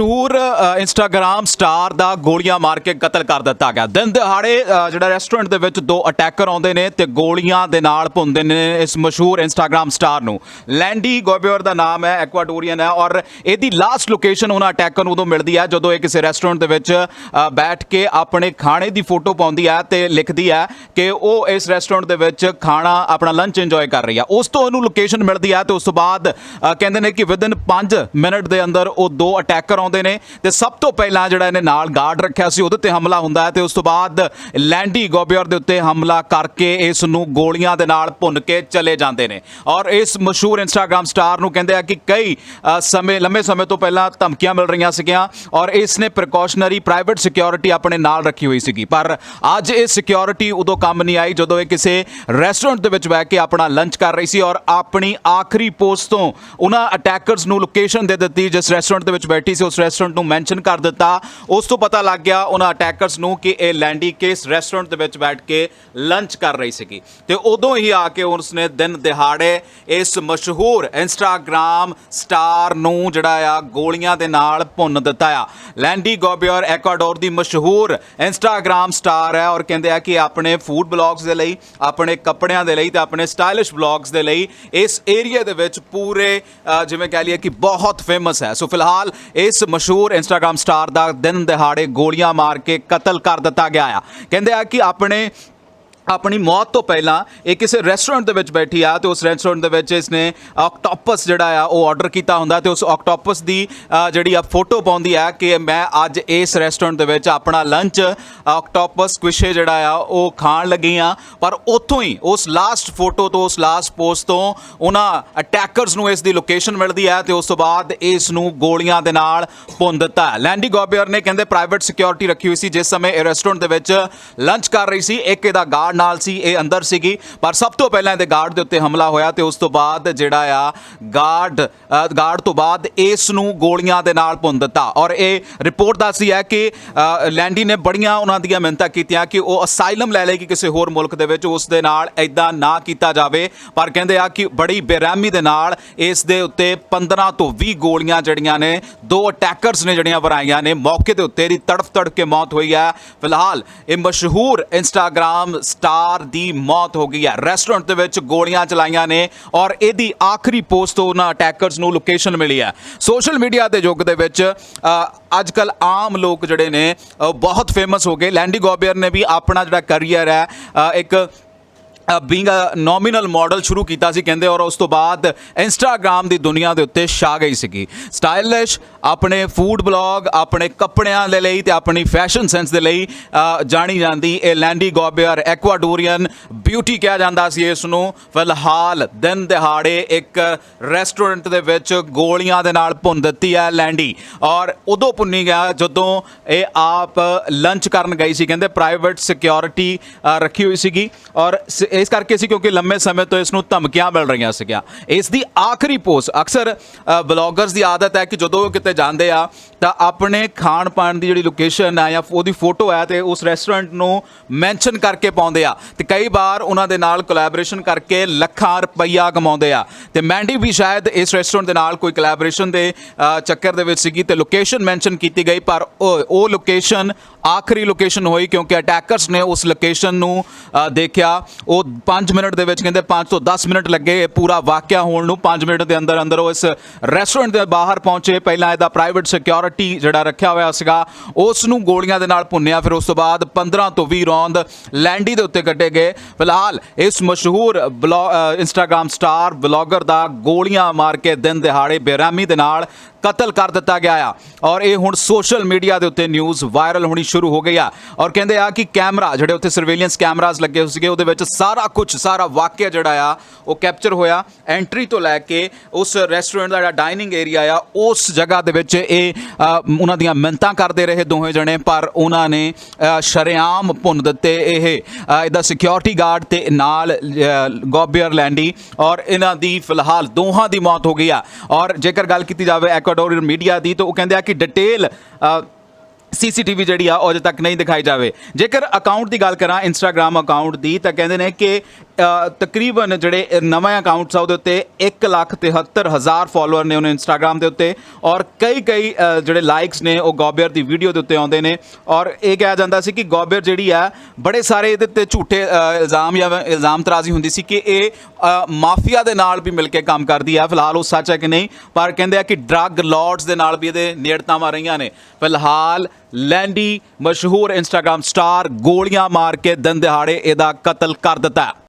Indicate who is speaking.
Speaker 1: ਮਸ਼ਹੂਰ ਅ, Instagram star ਦਾ ਗੋਲੀਆਂ ਮਾਰ ਕੇ ਕਤਲ ਕਰ ਦਿੱਤਾ ਗਿਆ। ਦਿਨ ਦਿਹਾੜੇ ਜਿਹੜਾ ਰੈਸਟੋਰੈਂਟ ਦੇ ਵਿੱਚ ਦੋ ਅਟੈਕਰ ਆਉਂਦੇ ਨੇ ਤੇ ਗੋਲੀਆਂ ਦੇ ਨਾਲ ਭੁੰਦੇ ਨੇ ਇਸ ਮਸ਼ਹੂਰ ਇੰਸਟਾਗ੍ਰਾਮ ਸਟਾਰ ਨੂੰ। ਲੈਂਡੀ ਗੋਬਿਓਰ ਦਾ ਨਾਮ ਹੈ ਐਕਵਾਡੋਰੀਅਨ ਹੈ ਔਰ ਇਹਦੀ ਲਾਸਟ ਲੋਕੇਸ਼ਨ ਉਹਨਾਂ ਅਟੈਕਰ ਨੂੰ ਉਦੋਂ ਮਿਲਦੀ ਹੈ ਜਦੋਂ ਇਹ ਕਿਸੇ ਰੈਸਟੋਰੈਂਟ ਦੇ ਵਿੱਚ ਬੈਠ ਕੇ ਆਪਣੇ ਖਾਣੇ ਦੀ ਫੋਟੋ ਪਾਉਂਦੀ ਹੈ ਤੇ ਲਿਖਦੀ ਹੈ ਕਿ ਉਹ ਇਸ ਰੈਸਟੋਰੈਂਟ ਦੇ ਵਿੱਚ ਖਾਣਾ ਆਪਣਾ ਲੰਚ ਇੰਜੋਏ ਕਰ ਰਹੀ ਹੈ। ਉਸ ਤੋਂ ਉਹਨੂੰ ਲੋਕੇਸ਼ਨ ਮਿਲਦੀ ਹੈ ਤੇ ਉਸ ਤੋਂ ਬਾਅਦ ਕਹਿੰਦੇ ਨੇ ਕਿ ਵਿਦਨ 5 ਮਿੰਟ ਦੇ ਅੰਦਰ ਉਹ ਦੋ ਅਟੈਕਰ ਆਉਂਦੇ ਨੇ ਤੇ ਸਭ ਤੋਂ ਪਹਿਲਾਂ ਜਿਹੜਾ ਇਹਨੇ ਨਾਲ ਗਾਰਡ ਰੱਖਿਆ ਸੀ, ਉਹਦੇ ਤੇ ਹਮਲਾ ਹੁੰਦਾ ਹੈ ਤੇ ਉਸ ਤੋਂ ਬਾਅਦ ਲੈਂਡੀ ਗੋਬਿਓਰ ਦੇ ਉੱਤੇ ਹਮਲਾ ਕਰਕੇ ਇਸ ਨੂੰ ਗੋਲੀਆਂ ਦੇ ਨਾਲ ਭੁੰਨ ਕੇ ਚਲੇ ਜਾਂਦੇ ਨੇ। ਔਰ ਇਸ ਮਸ਼ਹੂਰ ਇੰਸਟਾਗ੍ਰam ਸਟਾਰ ਨੂੰ ਕਹਿੰਦੇ ਆ ਕਿ ਕਈ ਸਮੇਂ, ਲੰਮੇ ਸਮੇਂ ਤੋਂ ਪਹਿਲਾਂ ਧਮਕੀਆਂ ਮਿਲ ਰਹੀਆਂ ਸੀਗੀਆਂ ਔਰ ਇਸ ਨੇ ਪ੍ਰੀਕਾਸ਼ਨਰੀ ਪ੍ਰਾਈਵੇਟ ਸਿਕਿਉਰਿਟੀ ਆਪਣੇ ਨਾਲ ਰੱਖੀ ਹੋਈ ਸੀਗੀ। ਪਰ ਅੱਜ ਇਹ ਸਿਕਿਉਰਿਟੀ ਉਦੋਂ ਕੰਮ ਨਹੀਂ ਆਈ ਜਦੋਂ ਇਹ ਕਿਸੇ ਰੈਸਟੋਰੈਂਟ ਦੇ ਵਿੱਚ ਬੈ ਕੇ ਆਪਣਾ ਲੰਚ ਕਰ ਰਹੀ ਸੀ ਔਰ ਆਪਣੀ ਆਖਰੀ ਪੋਸਟ ਤੋਂ ਉਹਨਾਂ ਅਟੈਕਰਸ ਨੂੰ ਲੋਕੇਸ਼ਨ ਦੇ ਦਿੱਤੀ, ਜਿਸ ਰੈਸਟੋਰੈਂਟ ਦੇ ਵਿੱਚ ਬੈਠੀ ਸੀ, ਉਸ ਰੈਸਟੋਰੈਂਟ ਨੂੰ ਮੈਂਸ਼ਨ ਕਰ ਦਿੱਤਾ। ਉਸ ਤੋਂ ਪਤਾ ਲੱਗ ਗਿਆ ਉਹਨਾਂ ਅਟੈਕਰਸ ਨੂੰ ਕਿ ਇਹ ਲੈਂਡੀ ਕੇਸ ਰੈਸਟੋਰੈਂਟ ਦੇ ਵਿੱਚ ਬੈਠ ਕੇ ਲੰਚ ਕਰ ਰਹੀ ਸੀਗੀ। ਤੇ ਉਦੋਂ ਹੀ ਆ ਕੇ ਉਸਨੇ ਦਿਨ ਦਿਹਾੜੇ ਇਸ ਮਸ਼ਹੂਰ ਇੰਸਟਾਗ੍ਰam ਸਟਾਰ ਨੂੰ ਜਿਹੜਾ ਆ ਗੋਲੀਆਂ ਦੇ ਨਾਲ ਭੁੰਨ ਦਿੱਤਾ ਆ। ਲੈਂਡੀ ਗੋਬਿਓਰ ਐਕਵਾਡੋਰ ਦੀ ਮਸ਼ਹੂਰ ਇੰਸਟਾਗ੍ਰam ਸਟਾਰ ਹੈ ਔਰ ਕਹਿੰਦੇ ਆ ਕਿ ਆਪਣੇ ਫੂਡ ਬਲੌਗਸ ਦੇ ਲਈ, ਆਪਣੇ ਕੱਪੜਿਆਂ ਦੇ ਲਈ ਤੇ ਆਪਣੇ ਸਟਾਈਲਿਸ਼ ਬਲੌਗਸ ਦੇ ਲਈ ਇਸ ਏਰੀਆ ਦੇ ਵਿੱਚ ਪੂਰੇ ਜਿਵੇਂ ਕਹਿ ਲਈਏ ਕਿ ਬਹੁਤ ਫੇਮਸ ਹੈ। ਸੋ ਫਿਲਹਾਲ ਇਸ ਮਸ਼ਹੂਰ ਇੰਸਟਾਗ੍ਰam ਸਟਾਰ ਦਾ ਦਿਨ ਦਿਹਾੜੇ ਗੋਲੀਆਂ ਮਾਰ ਕੇ ਕਤਲ ਕਰ ਦਿੱਤਾ ਗਿਆ ਆ। ਕਹਿੰਦੇ ਆ ਕਿ ਆਪਣੇ ਆਪਣੀ ਮੌਤ ਤੋਂ ਪਹਿਲਾਂ ਇਹ ਕਿਸੇ ਰੈਸਟੋਰੈਂਟ ਦੇ ਵਿੱਚ ਬੈਠੀ ਆ ਤੇ ਉਸ ਰੈਸਟੋਰੈਂਟ ਦੇ ਵਿੱਚ ਇਸਨੇ ਆਕਟੋਪਸ ਜਿਹੜਾ ਆ ਉਹ ਆਰਡਰ ਕੀਤਾ ਹੁੰਦਾ ਤੇ ਉਸ ਆਕਟੋਪਸ ਦੀ ਜਿਹੜੀ ਆ ਫੋਟੋ ਪਾਉਂਦੀ ਆ ਕਿ ਮੈਂ ਅੱਜ ਇਸ ਰੈਸਟੋਰੈਂਟ ਦੇ ਵਿੱਚ ਆਪਣਾ ਲੰਚ ਆਕਟੋਪਸ ਕੁਇਸ਼ੇ ਜਿਹੜਾ ਆ ਉਹ ਖਾਣ ਲੱਗੀ ਆ। ਪਰ ਉੱਥੋਂ ਹੀ ਉਸ ਲਾਸਟ ਫੋਟੋ ਤੋਂ, ਉਸ ਲਾਸਟ ਪੋਸਟ ਤੋਂ ਉਹਨਾਂ ਅਟੈਕਰਸ ਨੂੰ ਇਸ ਦੀ ਲੋਕੇਸ਼ਨ ਮਿਲਦੀ ਹੈ ਤੇ ਉਸ ਤੋਂ ਬਾਅਦ ਇਸ ਨੂੰ ਗੋਲੀਆਂ ਦੇ ਨਾਲ ਭੁੰਨ ਦਿੱਤਾ। ਲੈਂਡੀ ਗੋਬਿਅਰ ਨੇ ਕਹਿੰਦੇ ਪ੍ਰਾਈਵੇਟ ਸਿਕਿਉਰਿਟੀ ਰੱਖੀ ਹੋਈ ਸੀ, ਜਿਸ ਸਮੇਂ ਇਹ ਰੈਸਟੋਰੈਂਟ ਦੇ ਵਿੱਚ ਲੰਚ ਕਰ ਰਹੀ ਸੀ, ਇੱਕ ਇਹਦਾ ਗਾਰਡ ਨਾਲ ਸੀ, ਇਹ ਅੰਦਰ ਸੀਗੀ। ਪਰ ਸਭ ਤੋਂ ਪਹਿਲਾਂ ਇਹਦੇ ਗਾਰਡ ਦੇ ਉੱਤੇ ਹਮਲਾ ਹੋਇਆ ਤੇ ਉਸ ਤੋਂ ਬਾਅਦ ਜਿਹੜਾ ਆ ਗਾਰਡ ਗਾਰਡ ਤੋਂ ਬਾਅਦ ਇਸ ਨੂੰ ਗੋਲੀਆਂ ਦੇ ਨਾਲ ਭੁੰਨ ਦਿੱਤਾ। ਔਰ ਇਹ ਰਿਪੋਰਟ ਦੱਸਦੀ ਹੈ ਕਿ ਲੈਂਡੀ ਨੇ ਬੜੀਆਂ ਉਹਨਾਂ ਦੀਆਂ ਮਿਹਨਤਾਂ ਕੀਤੀਆਂ ਕਿ ਉਹ ਅਸਾਈਲਮ ਲੈ ਲੇਗੀ ਕਿਸੇ ਹੋਰ ਮੁਲਕ ਦੇ ਵਿੱਚ, ਉਸ ਦੇ ਨਾਲ ਐਦਾਂ ਨਾ ਕੀਤਾ ਜਾਵੇ। ਪਰ ਕਹਿੰਦੇ ਆ ਕਿ ਬੜੀ ਬੇਰਹਿਮੀ ਦੇ ਨਾਲ ਇਸ ਦੇ ਉੱਤੇ 15 ਤੋਂ 20 ਗੋਲੀਆਂ ਜੜੀਆਂ ਨੇ, ਦੋ ਅਟੈਕਰਸ ਨੇ ਜਿਹੜੀਆਂ ਵਰਾਈਆਂ ਨੇ, ਮੌਕੇ ਦੇ ਉੱਤੇ ਦੀ ਤੜਫ ਤੜਫ ਕੇ ਮੌਤ ਹੋਈ ਹੈ। ਫਿਲਹਾਲ ਇਹ ਮਸ਼ਹੂਰ ਇੰਸਟਾਗ੍ਰam ਸਟਾਰ ਦੀ ਮੌਤ ਹੋ ਗਈ ਹੈ। ਰੈਸਟੋਰੈਂਟ ਦੇ ਵਿੱਚ ਗੋਲੀਆਂ ਚਲਾਈਆਂ ਨੇ ਔਰ ਇਹਦੀ ਆਖਰੀ ਪੋਸਟ ਤੋਂ ਉਹਨਾਂ ਅਟੈਕਰਸ ਨੂੰ ਲੋਕੇਸ਼ਨ ਮਿਲੀ ਹੈ। ਸੋਸ਼ਲ ਮੀਡੀਆ ਦੇ ਯੁੱਗ ਦੇ ਵਿੱਚ ਅੱਜ ਕੱਲ ਆਮ ਲੋਕ ਜਿਹੜੇ ਨੇ ਬਹੁਤ ਫੇਮਸ ਹੋ ਗਏ। ਲੈਂਡੀ ਗੋਬੀਅਰ ਨੇ ਵੀ ਆਪਣਾ ਜਿਹੜਾ ਕੈਰੀਅਰ ਹੈ ਇੱਕ ਬੀਇੰਗ ਅ ਨੋਮੀਨਲ ਮਾਡਲ ਸ਼ੁਰੂ ਕੀਤਾ ਸੀ ਕਹਿੰਦੇ, ਔਰ ਉਸ ਤੋਂ ਬਾਅਦ ਇੰਸਟਾਗ੍ਰam ਦੀ ਦੁਨੀਆ ਦੇ ਉੱਤੇ ਛਾ ਗਈ ਸੀਗੀ। ਸਟਾਈਲਿਸ਼ ਆਪਣੇ ਫੂਡ ਬਲੌਗ ਆਪਣੇ ਕੱਪੜਿਆਂ ਦੇ ਲਈ ਤੇ ਆਪਣੀ ਫੈਸ਼ਨ ਸੈਂਸ ਦੇ ਲਈ ਜਾਣੀ ਜਾਂਦੀ ਇਹ ਲੈਂਡੀ ਗੋਬਿਅਰ ਐਕਵਾਡੋਰੀਅਨ ਬਿਊਟੀ ਕਿਹਾ ਜਾਂਦਾ ਸੀ ਇਸ ਨੂੰ ਫਿਲਹਾਲ ਦਿਨ ਦਿਹਾੜੇ ਇੱਕ ਰੈਸਟੋਰੈਂਟ ਦੇ ਵਿੱਚ ਗੋਲੀਆਂ ਦੇ ਨਾਲ ਭੁੰਨ ਦਿੱਤੀ ਹੈ ਲੈਂਡੀ ਔਰ ਉਦੋਂ ਭੁੰਨੀ ਗਿਆ ਜਦੋਂ ਇਹ ਆਪ ਲੰਚ ਕਰਨ ਗਈ ਸੀ। ਕਹਿੰਦੇ ਪ੍ਰਾਈਵੇਟ ਸਿਕਿਉਰਿਟੀ ਰੱਖੀ ਹੋਈ ਸੀਗੀ। ਔਰ ਸ- ਇਸ ਕਰਕੇ ਸੀ ਕਿਉਂਕਿ ਲੰਮੇ ਸਮੇਂ ਤੋਂ ਇਸ ਨੂੰ ਧਮਕੀਆਂ ਮਿਲ ਰਹੀਆਂ ਸੀਗੀਆਂ। ਇਸ ਦੀ ਆਖਰੀ ਪੋਸਟ, ਅਕਸਰ ਬਲੌਗਰਸ ਦੀ ਆਦਤ ਹੈ ਕਿ ਜਦੋਂ ਉਹ ਕਿਤੇ ਜਾਂਦੇ ਆ, ਤਾਂ ਆਪਣੇ ਖਾਣ ਪਾਣ ਦੀ ਜਿਹੜੀ ਲੋਕੇਸ਼ਨ ਆ ਜਾਂ ਉਹਦੀ ਫੋਟੋ ਹੈ ਤੇ ਉਸ ਰੈਸਟੋਰੈਂਟ ਨੂੰ ਮੈਂਸ਼ਨ ਕਰਕੇ ਪਾਉਂਦੇ ਆ। ਤੇ ਕਈ ਵਾਰ ਉਹਨਾਂ ਦੇ ਨਾਲ ਕੋਲੈਬੋਰੇਸ਼ਨ ਕਰਕੇ ਲੱਖਾਂ ਰੁਪਈਆ ਕਮਾਉਂਦੇ ਆ। ਤੇ ਮੈਂਡੀ ਵੀ ਸ਼ਾਇਦ ਇਸ ਰੈਸਟੋਰੈਂਟ ਦੇ ਨਾਲ ਕੋਈ ਕੋਲੈਬੋਰੇਸ਼ਨ ਦੇ ਚੱਕਰ ਦੇ ਵਿੱਚ ਸੀਗੀ ਤੇ ਲੋਕੇਸ਼ਨ ਮੈਂਸ਼ਨ ਕੀਤੀ ਗਈ, ਪਰ ਉਹ ਉਹ ਲੋਕੇਸ਼ਨ ਆਖਰੀ ਲੋਕੇਸ਼ਨ ਹੋਈ ਕਿਉਂਕਿ ਅਟੈਕਰਸ ਨੇ ਉਸ ਲੋਕੇਸ਼ਨ ਨੂੰ ਦੇਖਿਆ। ਉਹ 5 ਮਿੰਟ ਦੇ ਵਿੱਚ ਕਹਿੰਦੇ 5 ਤੋਂ 10 ਮਿੰਟ ਲੱਗੇ। ਇਹ ਪੂਰਾ ਵਾਕਿਆ ਹੋਣ ਨੂੰ 5 ਮਿੰਟ ਦੇ ਅੰਦਰ ਅੰਦਰ ਉਹ ਇਸ ਰੈਸਟੋਰੈਂਟ ਦੇ ਬਾਹਰ ਪਹੁੰਚੇ। ਪਹਿਲਾਂ ਇਹਦਾ ਪ੍ਰਾਈਵੇਟ ਸਿਕਿਉਰਿਟੀ ਜਿਹੜਾ ਰੱਖਿਆ ਹੋਇਆ ਸੀਗਾ, ਉਸ ਨੂੰ ਗੋਲੀਆਂ ਦੇ ਨਾਲ ਭੁੰਨਿਆ। ਫਿਰ ਉਸ ਤੋਂ ਬਾਅਦ 15 ਤੋਂ 20 ਰੌਂਦ ਲੈਂਡੀ ਦੇ ਉੱਤੇ ਕੱਢੇ ਗਏ। ਫਿਲਹਾਲ ਇਸ ਮਸ਼ਹੂਰ ਇੰਸਟਾਗ੍ਰam ਸਟਾਰ ਬਲੌਗਰ ਦਾ ਗੋਲੀਆਂ ਮਾਰ ਕੇ ਦਿਨ ਦਿਹਾੜੇ ਬੇਰਹਿਮੀ ਦੇ ਨਾਲ ਕਤਲ ਕਰ ਦਿੱਤਾ ਗਿਆ ਆ। ਔਰ ਇਹ ਹੁਣ ਸੋਸ਼ਲ ਮੀਡੀਆ ਦੇ ਉੱਤੇ ਨਿਊਜ਼ ਵਾਇਰਲ ਹੋਣੀ ਸ਼ੁਰੂ ਹੋ ਗਈ ਆ। ਔਰ ਕਹਿੰਦੇ ਆ ਕਿ ਕੈਮਰਾ ਜਿਹੜੇ ਉੱਥੇ ਸਰਵੇਲੈਂਸ ਕੈਮਰਾਜ਼ ਲੱਗੇ ਹੋਏ ਸੀਗੇ ਉਹਦੇ ਵਿੱਚ ਸਾਰਾ ਕੁਝ ਸਾਰਾ ਵਾਕਿਆ ਜਿਹੜਾ ਆ ਉਹ ਕੈਪਚਰ ਹੋਇਆ। ਐਂਟਰੀ ਤੋਂ ਲੈ ਕੇ ਉਸ ਰੈਸਟੋਰੈਂਟ ਦਾ ਜਿਹੜਾ ਡਾਈਨਿੰਗ ਏਰੀਆ ਆ ਉਸ ਜਗ੍ਹਾ ਦੇ ਵਿੱਚ ਇਹ ਉਹਨਾਂ ਦੀਆਂ ਮਿੰਨਤਾਂ ਕਰਦੇ ਰਹੇ ਦੋਹੇ ਜਣੇ ਪਰ ਉਹਨਾਂ ਨੇ ਅ, ਸ਼ਰੇਆਮ ਭੁੰਨ ਦਿੱਤੇ ਇਹ ਇਹਦਾ ਸਿਕਿਉਰਿਟੀ ਗਾਰਡ ਤੇ ਨਾਲ ਗੋਬੀਅਰ ਲੈਂਡੀ ਔਰ ਇਹਨਾਂ ਦੀ ਫਿਲਹਾਲ ਦੋਹਾਂ ਦੀ ਮੌਤ ਹੋ ਗਈ ਆ। ਔਰ ਜੇਕਰ ਗੱਲ ਕੀਤੀ ਜਾਵੇ ਐਕਵਾਡੋਰੀਅਨ ਮੀਡੀਆ ਦੀ ਤਾਂ ਉਹ ਕਹਿੰਦੇ ਆ ਕਿ ਡਿਟੇਲ ਸੀਸੀਟੀਵੀ ਜਿਹੜੀ ਆ ਉਹ ਅਜੇ ਤੱਕ ਨਹੀਂ ਦਿਖਾਈ ਜਾਵੇ। ਜੇਕਰ ਅਕਾਊਂਟ ਦੀ ਗੱਲ ਕਰਾਂ ਇੰਸਟਾਗ੍ਰam ਅਕਾਊਂਟ ਦੀ, ਤਾਂ ਕਹਿੰਦੇ ਨੇ ਕਿ ਤਕਰੀਬਨ ਜਿਹੜੇ ਨਵੇਂ ਅਕਾਊਂਟਸ ਆ ਉਹਦੇ ਉੱਤੇ 173000 ਫਾਲੋਅਰ ਨੇ ਉਹਨੇ ਇੰਸਟਾਗ੍ਰam ਦੇ ਉੱਤੇ ਔਰ ਕਈ ਕਈ ਜਿਹੜੇ ਲਾਈਕਸ ਨੇ ਉਹ ਗੋਬਰ ਦੀ ਵੀਡੀਓ ਦੇ ਉੱਤੇ ਆਉਂਦੇ ਨੇ ਔਰ ਇਹ ਕਿਹਾ ਜਾਂਦਾ ਸੀ ਕਿ ਗੋਬਰ ਜਿਹੜੀ ਆ ਬੜੇ ਸਾਰੇ ਇਹਦੇ ਤੇ ਝੂਠੇ ਇਲਜ਼ਾਮ ਜਾਂ ਇਲਜ਼ਾਮ ਤਰਾਜ਼ੀ ਹੁੰਦੀ ਸੀ ਕਿ ਇਹ ਮਾਫੀਆ ਦੇ ਨਾਲ ਵੀ ਮਿਲ ਕੇ ਕੰਮ ਕਰਦੀ ਆ। ਫਿਲਹਾਲ ਉਹ ਸੱਚ ਹੈ ਕਿ ਨਹੀਂ? ਪਰ ਕਹਿੰਦੇ ਆ ਕਿ ਡਰੱਗ ਲਾਰਡਸ ਦੇ ਨਾਲ ਵੀ ਇਹਦੇ ਨੇੜਤਾਵਾਂ ਰਹੀਆਂ ਨੇ। ਫਿਲਹਾਲ ਲੈਂਡੀ ਮਸ਼ਹੂਰ ਇੰਸਟਾਗ੍ਰam ਸਟਾਰ ਗੋਲੀਆਂ ਮਾਰ ਕੇ ਦਿਨ ਦਿਹਾੜੇ ਇਹਦਾ ਕਤਲ ਕਰ ਦਿੱਤਾ